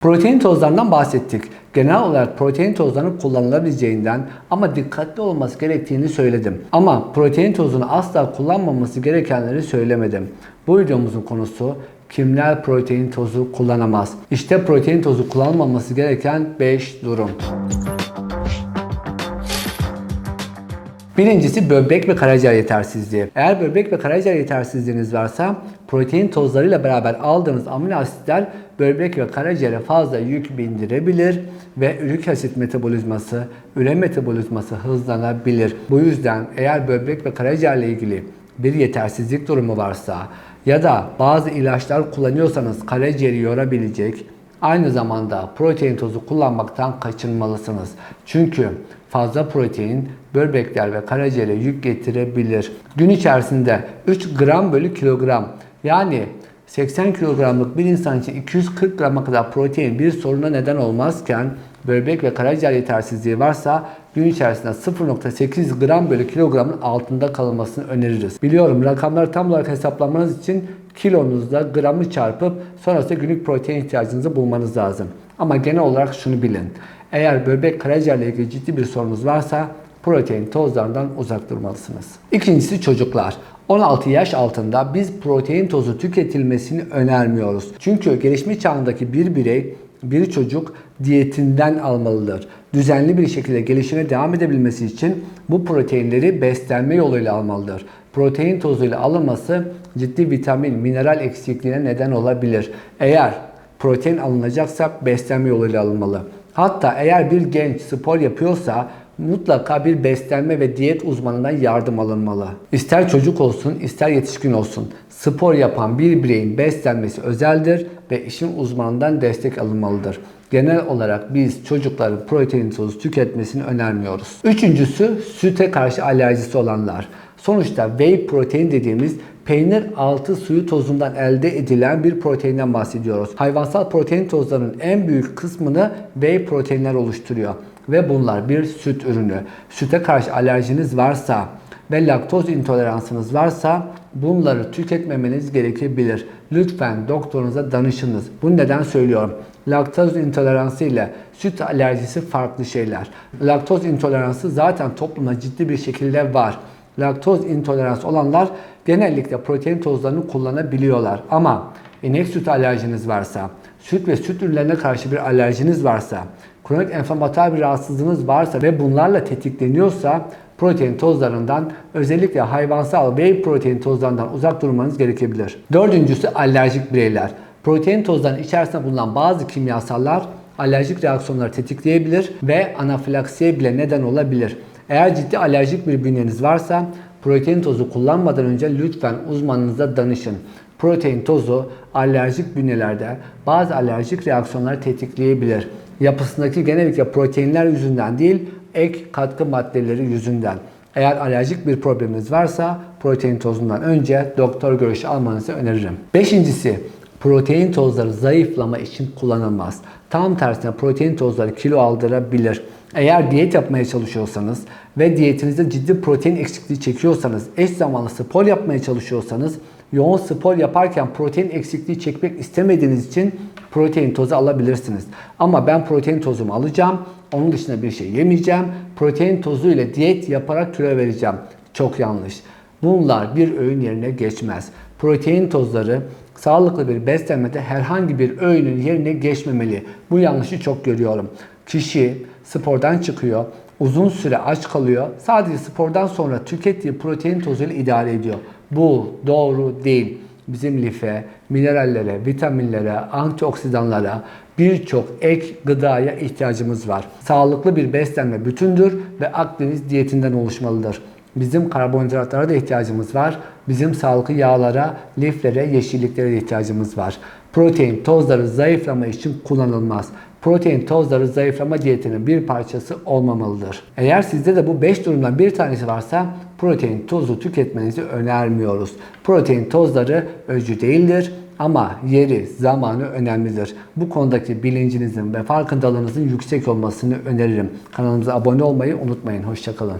Protein tozlarından bahsettik. Genel olarak protein tozlarının kullanılabileceğinden ama dikkatli olması gerektiğini söyledim. Ama protein tozunu asla kullanmaması gerekenleri söylemedim. Bu videomuzun konusu kimler protein tozu kullanamaz? İşte protein tozu kullanılmaması gereken 5 durum. Birincisi böbrek ve karaciğer yetersizliği. Eğer böbrek ve karaciğer yetersizliğiniz varsa protein tozlarıyla beraber aldığınız amino asitler böbrek ve karaciğere fazla yük bindirebilir ve ürik asit metabolizması, üre metabolizması hızlanabilir. Bu yüzden eğer böbrek ve karaciğerle ilgili bir yetersizlik durumu varsa ya da bazı ilaçlar kullanıyorsanız karaciğeri yorabilecek Aynı zamanda protein tozu kullanmaktan kaçınmalısınız. Çünkü fazla protein böbrekler ve karaciğere yük getirebilir. Gün içerisinde 3 gram bölü kilogram yani 80 kilogramlık bir insan için 240 grama kadar protein bir soruna neden olmazken böbrek ve karaciğer yetersizliği varsa gün içerisinde 0.8 gram bölü kilogramın altında kalmasını öneririz. Biliyorum rakamları tam olarak hesaplamanız için kilonuzda gramı çarpıp sonrasında günlük protein ihtiyacınızı bulmanız lazım. Ama genel olarak şunu bilin. Eğer böbrek karaciğerle ilgili ciddi bir sorunuz varsa protein tozlarından uzak durmalısınız. İkincisi çocuklar. 16 yaş altında biz protein tozu tüketilmesini önermiyoruz. Çünkü gelişme çağındaki bir birey, bir çocuk diyetinden almalıdır. Düzenli bir şekilde gelişime devam edebilmesi için bu proteinleri beslenme yoluyla almalıdır. Protein tozuyla alınması ciddi vitamin, mineral eksikliğine neden olabilir. Eğer protein alınacaksa beslenme yoluyla alınmalı. Hatta eğer bir genç spor yapıyorsa mutlaka bir beslenme ve diyet uzmanından yardım alınmalı. İster çocuk olsun, ister yetişkin olsun. Spor yapan bir bireyin beslenmesi özeldir ve işin uzmanından destek alınmalıdır. Genel olarak biz çocukların protein tozu tüketmesini önermiyoruz. Üçüncüsü süte karşı alerjisi olanlar. Sonuçta whey protein dediğimiz peynir altı suyu tozundan elde edilen bir proteinden bahsediyoruz. Hayvansal protein tozlarının en büyük kısmını whey proteinler oluşturuyor ve bunlar bir süt ürünü. Süte karşı alerjiniz varsa ve laktoz intoleransınız varsa bunları tüketmemeniz gerekebilir. Lütfen doktorunuza danışınız. Bu neden söylüyorum? Laktoz intoleransı ile süt alerjisi farklı şeyler. Laktoz intoleransı zaten toplumda ciddi bir şekilde var. Laktoz intoleransı olanlar genellikle protein tozlarını kullanabiliyorlar. Ama inek süt alerjiniz varsa, süt ve süt ürünlerine karşı bir alerjiniz varsa, kronik enflamatuar bir rahatsızlığınız varsa ve bunlarla tetikleniyorsa protein tozlarından özellikle hayvansal whey protein tozlarından uzak durmanız gerekebilir. Dördüncüsü alerjik bireyler. Protein tozlarının içerisinde bulunan bazı kimyasallar alerjik reaksiyonları tetikleyebilir ve anafilaksiye bile neden olabilir. Eğer ciddi alerjik bir bünyeniz varsa protein tozu kullanmadan önce lütfen uzmanınıza danışın. Protein tozu alerjik bünyelerde bazı alerjik reaksiyonları tetikleyebilir. Yapısındaki genellikle proteinler yüzünden değil, ek katkı maddeleri yüzünden. Eğer alerjik bir probleminiz varsa protein tozundan önce doktor görüşü almanızı öneririm. Beşincisi, protein tozları zayıflama için kullanılmaz. Tam tersine protein tozları kilo aldırabilir. Eğer diyet yapmaya çalışıyorsanız ve diyetinizde ciddi protein eksikliği çekiyorsanız, eş zamanlı spor yapmaya çalışıyorsanız, yoğun spor yaparken protein eksikliği çekmek istemediğiniz için protein tozu alabilirsiniz. Ama ben protein tozumu alacağım, onun dışında bir şey yemeyeceğim, protein tozu ile diyet yaparak kilo vereceğim. Çok yanlış. Bunlar bir öğün yerine geçmez. Protein tozları sağlıklı bir beslenmede herhangi bir öğünün yerine geçmemeli. Bu yanlışı çok görüyorum. Kişi spordan çıkıyor, uzun süre aç kalıyor. Sadece spordan sonra tükettiği protein tozuyla idare ediyor. Bu doğru değil. Bizim life, minerallere, vitaminlere, antioksidanlara, birçok ek gıdaya ihtiyacımız var. Sağlıklı bir beslenme bütündür ve Akdeniz diyetinden oluşmalıdır. Bizim karbonhidratlara da ihtiyacımız var. Bizim sağlıklı yağlara, liflere, yeşilliklere de ihtiyacımız var. Protein tozları zayıflama için kullanılmaz. Protein tozları zayıflama diyetinin bir parçası olmamalıdır. Eğer sizde de bu 5 durumdan bir tanesi varsa protein tozu tüketmenizi önermiyoruz. Protein tozları öcü değildir ama yeri, zamanı önemlidir. Bu konudaki bilincinizin ve farkındalığınızın yüksek olmasını öneririm. Kanalımıza abone olmayı unutmayın. Hoşçakalın.